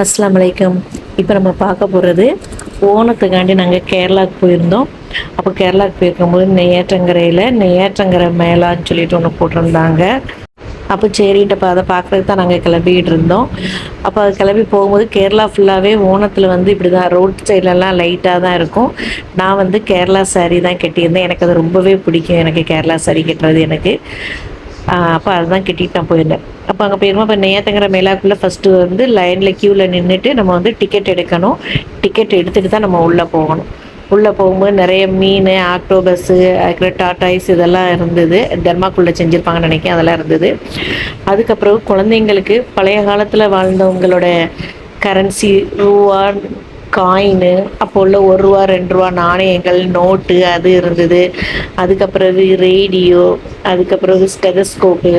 அஸ்லாம் வலைக்கம் இப்போ நம்ம பார்க்க போகிறது ஓணத்துக்காண்டி நாங்கள் கேரளாவுக்கு போயிருந்தோம். அப்போ கேரளாவுக்கு போயிருக்கும்போது நெய்யாற்றங்கரையில் நெய்யாற்றங்கரை மேலான்னு சொல்லிட்டு ஒன்று போட்டிருந்தாங்க. அப்போ சரின்ட்டு அதை பார்க்குறதுக்கு தான் நாங்கள் கிளம்பிக்கிட்டு இருந்தோம். அப்போ அது கிளம்பி போகும்போது கேரளா ஃபுல்லாகவே ஓணத்தில் வந்து இப்படி தான் ரோட் சைட்லலாம் லைட்டாக தான் இருக்கும். நான் வந்து கேரளா saree தான் கட்டியிருந்தேன். எனக்கு அது ரொம்பவே பிடிக்கும். எனக்கு கேரளா saree கட்டுறது எனக்கு. அப்போ அதுதான் கட்டிட்டு நான் போயிருந்தேன். அப்போ அங்கே போயிருந்தோம் இப்போ நேத்தங்கிற மேலாக்குள்ளே ஃபஸ்ட்டு வந்து லைனில் க்யூவில் நின்றுட்டு நம்ம வந்து டிக்கெட் எடுக்கணும். டிக்கெட் எடுத்துகிட்டு தான் நம்ம உள்ளே போகணும். உள்ளே போகும்போது நிறைய மீன் ஆக்டோபஸ்ஸு அதுக்கப்புறம் டாட்டாய்ஸ் இதெல்லாம் இருந்தது. தர்மாக்குள்ளே செஞ்சுருப்பாங்கன்னு நினைக்கிறேன் அதெல்லாம் இருந்தது. அதுக்கப்புறம் குழந்தைங்களுக்கு பழைய காலத்தில் வாழ்ந்தவங்களோட கரன்சி ரூவா காயின் அப்போ உள்ள ஒரு ரூபா ரெண்டு ரூபா நாணயங்கள் நோட்டு அது இருந்தது. அதுக்கப்புறம் ரேடியோ அதுக்கப்புறம் ஸ்டெதஸ்கோப்பு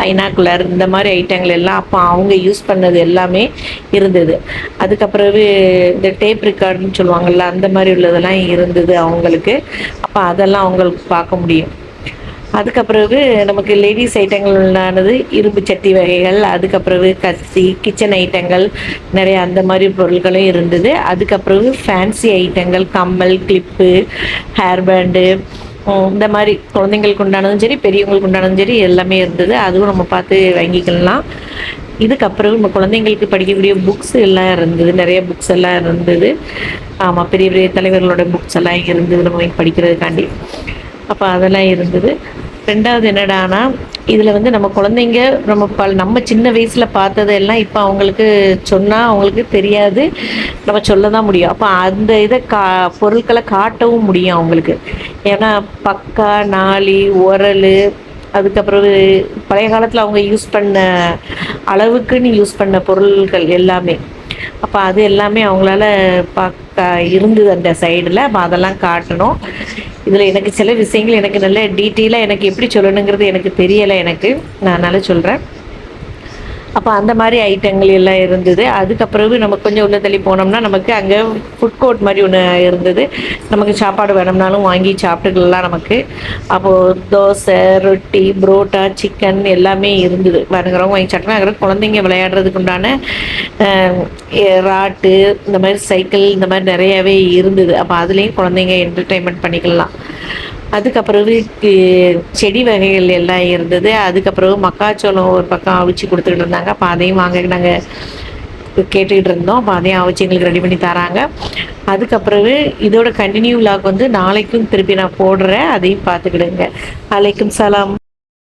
பைனாக்குலர் இந்த மாதிரி ஐட்டங்கள் எல்லாம் அப்போ அவங்க யூஸ் பண்ணது எல்லாமே இருந்தது. அதுக்கப்புறவு இந்த டேப் ரெக்கார்டுன்னு சொல்லுவாங்கள்ல அந்த மாதிரி உள்ளதெல்லாம் இருந்தது அவங்களுக்கு. அப்போ அதெல்லாம் அவங்களுக்கு பார்க்க முடியும். அதுக்கப்பிறகு நமக்கு லேடிஸ் ஐட்டங்களானது இரும்பு சட்டி வகைகள் அதுக்கப்பிறகு கத்தி கிச்சன் ஐட்டங்கள் நிறைய அந்த மாதிரி பொருட்களும் இருந்தது. அதுக்கப்பிறகு ஃபேன்சி ஐட்டங்கள் கம்மல் கிளிப்பு ஹேர் பேண்டு இந்த மாதிரி குழந்தைங்களுக்கு உண்டானதும் சரி பெரியவங்களுக்கு உண்டானதும் சரி எல்லாமே இருந்தது. அதுவும் நம்ம பார்த்து வாங்கிக்கலாம். இதுக்கப்புறம் நம்ம குழந்தைங்களுக்கு படிக்கக்கூடிய புக்ஸ் எல்லாம் இருந்தது. நிறைய புக்ஸ் எல்லாம் இருந்தது. ஆமாம் பெரிய பெரிய தலைவர்களோட புக்ஸ் எல்லாம் இருந்தது. நம்ம படிக்கிறதுக்காண்டி. அப்போ அதெல்லாம் இருந்தது. ரெண்டாவது என்னடானா இதில் வந்து நம்ம குழந்தைங்க நம்ம பல் நம்ம சின்ன வயசில் பார்த்ததெல்லாம் இப்போ அவங்களுக்கு சொன்னால் அவங்களுக்கு தெரியாது. நம்ம சொல்ல தான் முடியும். அப்போ அந்த இதை கா பொருட்களை காட்டவும் முடியும் அவங்களுக்கு. ஏன்னா பக்கா நாளி உரல் அதுக்கப்புறம் பழைய காலத்தில் அவங்க யூஸ் பண்ண அளவுக்குன்னு யூஸ் பண்ண பொருள்கள் எல்லாமே. அப்போ அது எல்லாமே அவங்களால பார்க்க இருந்தது அந்த சைடில். அப்போ அதெல்லாம் காட்டணும். இதில் எனக்கு சில விஷயங்கள் எனக்கு நல்ல டீட்டெயிலாக எனக்கு எப்படி சொல்லணுங்கிறது எனக்கு தெரியலை எனக்கு. நான் அதனால் சொல்கிறேன் அப்போ அந்த மாதிரி ஐட்டங்கள் எல்லாம் இருந்தது. அதுக்கப்புறம் நம்ம கொஞ்சம் உள்ள தள்ளி போனோம்னா நமக்கு அங்கே ஃபுட் கோர்ட் மாதிரி ஒன்று இருந்தது. நமக்கு சாப்பாடு வேணும்னாலும் வாங்கி சாப்பிட்டுக்கலாம் நமக்கு. அப்போது தோசை ரொட்டி புரோட்டா சிக்கன் எல்லாமே இருந்தது. வேணுங்கிறவங்க வாங்கி சாப்பிட்டு அங்கே குழந்தைங்க விளையாடுறதுக்கு உண்டான ராட்டு இந்த மாதிரி சைக்கிள் இந்த மாதிரி நிறையவே இருந்தது. அப்போ அதுலேயும் குழந்தைங்க என்டர்டெயின்மெண்ட் பண்ணிக்கலாம். அதுக்கப்புறவு செடி வகைகள் எல்லாம் இருந்தது. அதுக்கப்புறம் மக்காச்சோளம் ஒரு பக்கம் அவிச்சு கொடுத்துக்கிட்டு இருந்தாங்க. அப்போ அதையும் வாங்க நாங்கள் கேட்டுக்கிட்டு இருந்தோம். அப்போ அதையும் அவிச்சு எங்களுக்கு ரெடி பண்ணி தராங்க. அதுக்கப்புறவு இதோட கண்டினியூ விலாக் வந்து நாளைக்கும் திருப்பி நான் போடுறேன். அதையும் பார்த்துக்கிடுங்க. அலைக்கும் சலாம்.